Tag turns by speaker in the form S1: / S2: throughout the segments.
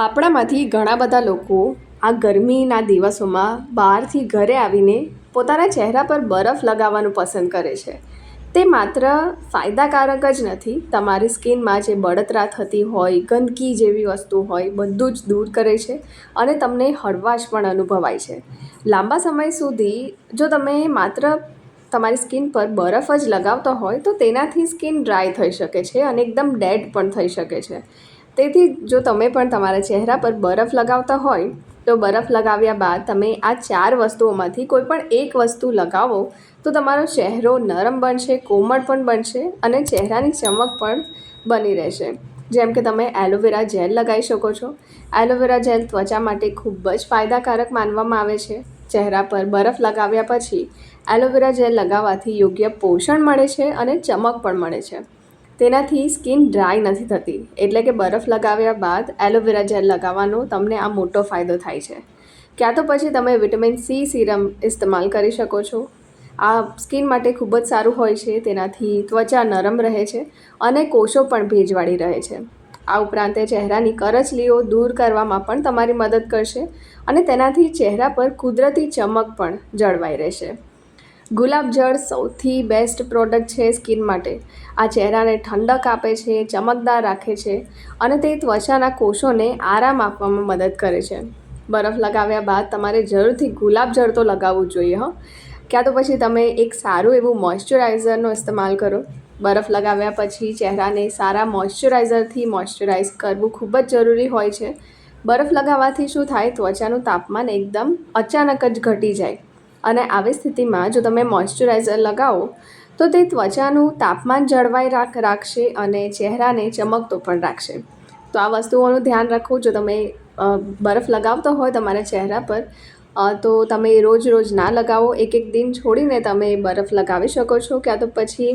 S1: આપણામાંથી ઘણા બધા લોકો આ ગરમીના દિવસોમાં બહારથી ઘરે આવીને પોતાના ચહેરા પર બરફ લગાવવાનું પસંદ કરે છે. તે માત્ર ફાયદાકારક જ નથી. તમારી સ્કિનમાં જે બળતરા થતી હોય, ગંદકી જેવી વસ્તુ હોય, બધું જ દૂર કરે છે અને તમને હળવાશ પણ અનુભવાય છે. લાંબા સમય સુધી જો તમે માત્ર તમારી સ્કિન પર બરફ જ લગાવતા હોય તો તેનાથી સ્કિન ડ્રાય થઈ શકે છે અને એકદમ ડેડ પણ થઈ શકે છે. તેથી જો તમે પણ તમારા ચહેરા પર બરફ લગાવતા હોય, તો બરફ લગાવ્યા બાદ તમે આ ચાર વસ્તુઓમાંથી કોઈ પણ એક વસ્તુ લગાવો, તો તમારો ચહેરો નરમ બનશે, કોમળ પણ બનશે અને ચહેરાની ચમક પણ બની રહેશે. જેમ કે તમે એલોવેરા જેલ લગાવી શકો છો. એલોવેરા જેલ ત્વચા માટે ખૂબ જ ફાયદાકારક માનવામાં આવે છે. ચહેરા પર બરફ લગાવ્યા પછી, એલોવેરા જેલ લગાવવાથી યોગ્ય પોષણ મળે છે અને ચમક પણ મળે છે. તેનાથી સ્કિન ડ્રાય નથી થતી. એટલે કે બરફ લગાવ્યા બાદ એલોવેરા જેલ લગાવવાનો તમને આ મોટો ફાયદો થાય છે. ક્યાં તો પછી તમે વિટામિન સી સિરમ ઇસ્તેમાલ કરી શકો છો. આ સ્કિન માટે ખૂબ જ સારું હોય છે, તેનાથી ત્વચા નરમ રહે છે અને કોષો પણ ભેજવાળી રહે છે. આ ઉપરાંત ચહેરાની કરચલીઓ દૂર કરવામાં પણ તમારી મદદ કરશે અને તેનાથી ચહેરા પર કુદરતી ચમક પણ જળવાઈ રહેશે. ગુલાબજળ સૌથી બેસ્ટ પ્રોડક્ટ છે સ્કિન માટે. આ ચહેરાને ઠંડક આપે છે, ચમકદાર રાખે છે અને તે ત્વચાના કોષોને આરામ આપવામાં મદદ કરે છે. બરફ લગાવ્યા બાદ તમારે જરૂરથી ગુલાબજળ તો લગાવવું જોઈએ, હો. ક્યાં તો પછી તમે એક સારું એવું મોઇશ્ચરાઇઝરનો ઇસ્તેમાલ કરો. બરફ લગાવ્યા પછી ચહેરાને સારા મોઇશ્ચરાઇઝરથી મોઇશ્ચરાઇઝ કરવું ખૂબ જ જરૂરી હોય છે. બરફ લગાવવાથી શું થાય? ત્વચાનું તાપમાન એકદમ અચાનક જ ઘટી જાય. અને આવી સ્થિતિમાં જો તમે મોઇશ્ચરાઇઝર લગાવો, તો તે ત્વચાનું તાપમાન જળવાઈ રાખ, રાખશે અને ચહેરાને ચમકતો પણ રાખશે. તો આ વસ્તુઓનું ધ્યાન રાખો. જો તમે બરફ લગાવતો હોય તમારા ચહેરા પર તો તમે રોજ રોજ ના લગાવો. એક એક દિન છોડીને તમે બરફ લગાવી શકો છો. ક્યાં તો પછી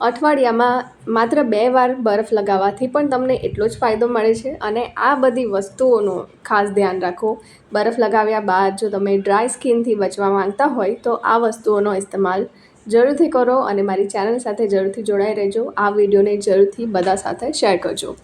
S1: અઠવાડિયામાં માત્ર બે વાર બરફ લગાવવાથી પણ તમને એટલો જ ફાયદો મળે છે. અને આ બધી વસ્તુઓનું ખાસ ધ્યાન રાખો. બરફ લગાવ્યા બાદ જો તમે ડ્રાય સ્કિનથી બચવા માંગતા હોય તો આ વસ્તુઓનો ઇસ્તેમાલ જરૂરથી કરો અને મારી ચેનલ સાથે જરૂરથી જોડાઈ રહેજો. આ વિડીયોને જરૂરથી બધા સાથે શેર કરજો.